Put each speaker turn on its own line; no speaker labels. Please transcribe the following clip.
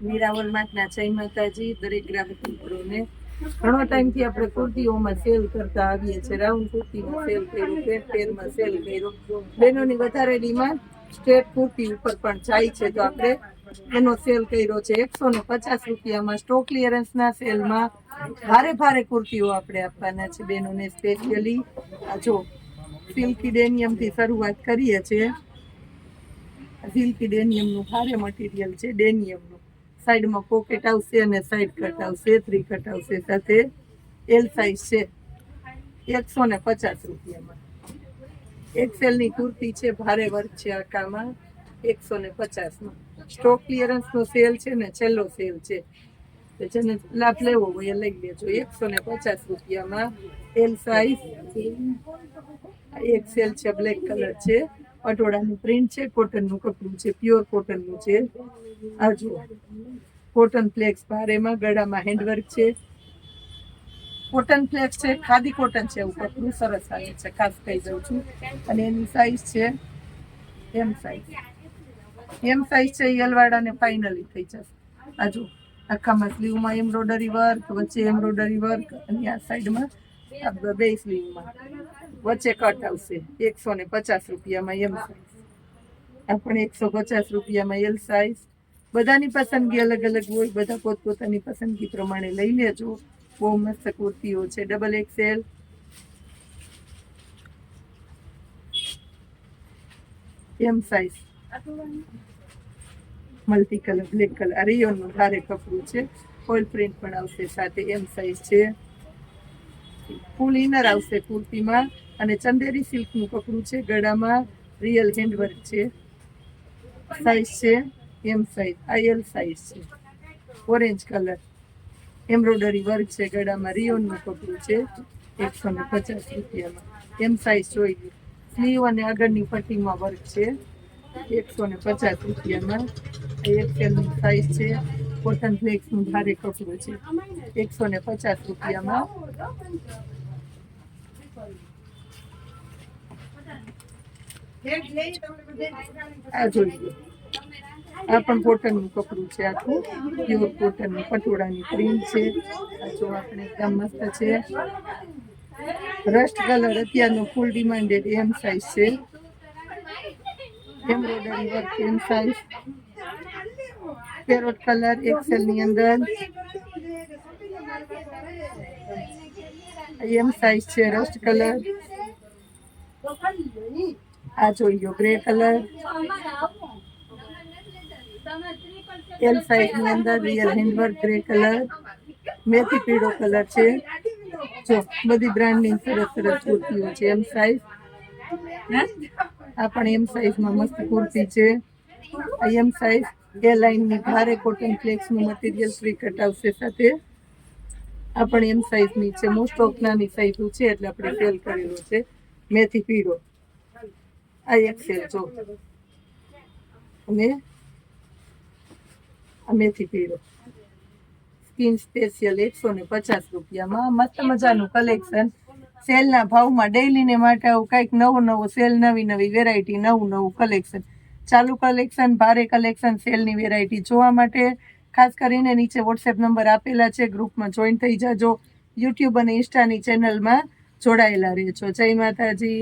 મીરાવલ માતના જય માતાજી, દરેક ગ્રાહક મિત્રોને ઘણો ટાઈમથી આપણે કુર્તીઓમાં સેલ કરતા આવીએ છીએ. રાઉન્ડ કુર્તીમાં સેલ કર્યું, પેટ પેરમાં સેલ કર્યું. બહેનોની વધારે ડિમાન્ડ, સ્ટેટ કુર્તી ઉપર પણ જાય છે તો આપણે એનો સેલ કર્યો છે. એકસો ને પચાસ રૂપિયામાં સ્ટોક ક્લિયરન્સના સેલમાં ભારે ભારે કુર્તીઓ આપણે આપવાના છે બહેનોને સ્પેશિયલી જો સિલ્કી ડેનિયમથી શરૂઆત કરીએ છીએ. સિલ્કી ડેનિયમનું ભારે મટીરિયલ છે, ડેનિયમનું. સાઈડમાં પોકેટ આવશે અને સાઈડ કટ આવશે થ્રી કટ આવશે, સાથે એલ સાઈઝ છે એકસો ને પચાસ રૂપિયામાં. એક્સેલની કુર્તી છે, ભારે વર્ક છે આકામાં એકસો ને પચાસમાં. સ્ટોક ક્લિયરન્સનો સેલ છે ને છેલ્લો સેલ છે. જેને લાભ લેવો હોય એ લઈ લેજો. એકસો ને પચાસ રૂપિયામાં એલ સાઈઝ એક સેલ છે બ્લેક કલર છે. પટોળાનું પ્રિન્ટ છે કોટનનું કપડું છે પ્યોર કોટનનું છે. આ જુઓ. કોટન ફ્લેક્સ ભારેમાં, ગળામાં હેન્ડવર્ક છે. કોટન ફ્લેક્સ છે, ખાદી કોટન છે, એવું કપડું સરસ આવે છે, ખાસ કહી દઉં છું. અને એની સાઈઝ છે એમ સાઈઝ એમ સાઈઝ છે, યલવાડાને ફાઇનલી થઈ જશે. આ જુઓ. આખામાં સ્લીવમાં એમ્બ્રોડરી વર્ક વચ્ચે એમ્બ્રોડરી વર્ક અને આ સાઈડમાં આ સ્લીવમાં વચ્ચે કટ આવશે. એકસો ને પચાસ રૂપિયામાં એમ. સાઈઝ આપણે પણ એકસો પચાસ રૂપિયામાં એલ સાઈઝ બધાની પસંદગી અલગ અલગ હોય. બધા પોતપોતાની પસંદગી પ્રમાણે લઈ લેજો. બહુ મસ્ત કુર્તીઓ છે. Double X L M size multi colour black colour આ રિયોનનું ભારે કપડું છે. ઓઇલ પ્રિન્ટ પણ આવશે સાથે. એમ સાઈઝ છે. ફૂલ ઇનર આવશે કુર્તીમાં અને ચંદેરી સિલ્કનું કપડું છે, ગળામાં રિયલ હેન્ડવર્ક છે. સાઈઝ છે એમ સાઈઝ આ એલ સાઈઝ છે. ઓરેન્જ કલર એમ્બ્રોડરી વર્ક છે, ગળામાં રિયોનનું કપડું છે એકસો ને પચાસ રૂપિયામાં. એમ સાઈઝ જોઈએ સ્લીવ અને આગળની પટ્ટીમાં વર્ક છે એકસો ને પચાસ રૂપિયામાં. એક્સેલની સાઈઝ છે કોટન ફ્લેક્સનું ભારે કપડું છે. એકસો ને પચાસ રૂપિયામાં. આ જોઈએ આ પણ કોટનનું કપડું છે આખું. પ્યોર કોટનનું પટોળાની પ્રિન્ટ છે. આ જો આપણે એકદમ મસ્ત છે. રસ્ટ કલર અત્યારનો ફૂલ ડિમાન્ડેડ એમ સાઇઝ છે. Embroidery work M size parrot colour એક્સેલની અંદર એમ સાઈઝ છે રસ્ટ કલર આ જોઈ ગયો ગ્રે કલર એલ સાઈઝની અંદર રિયલ હેન્ડવર્ક ગ્રે કલર મેથી પીળો કલર છે જો બધી બ્રાન્ડની સરસ સરસ કુર્તીઓ છે એમ સાઈઝ આ પણ એમ સાઈઝમાં મસ્ત કુર્તી છે એમ સાઈઝ લાઇનની ભારે કોટન ફ્લેક્સનું મટીરિયલ ફ્રી કટ આવશે સાથે. આ પણ એમ સાઇઝની છે. મોસ્ટ ઓફ નાની સાઇઝનું છે એટલે આપણે સેલ કરેલો છે. મેથી પીળો. આ એક સેલ જો. અને આ મેથી પીળો. સ્કિન સ્પેશિયલ એકસો ને પચાસ રૂપિયામાં. મસ્ત મજાનું કલેક્શન સેલના ભાવમાં ડેઈલીને માટે આવું કંઈક નવું નવું સેલ નવી નવી વેરાયટી નવું નવું કલેક્શન ચાલુ કલેક્શન ભારે કલેક્શન સેલની વેરાયટી જોવા માટે. ખાસ કરીને નીચે વોટ્સએપ નંબર આપેલા છે ગ્રુપમાં જોઈન થઈ જાજો. યુટ્યુબ અને ઇન્સ્ટાની ચેનલમાં જોડાયેલા રહેજો. જય માતાજી.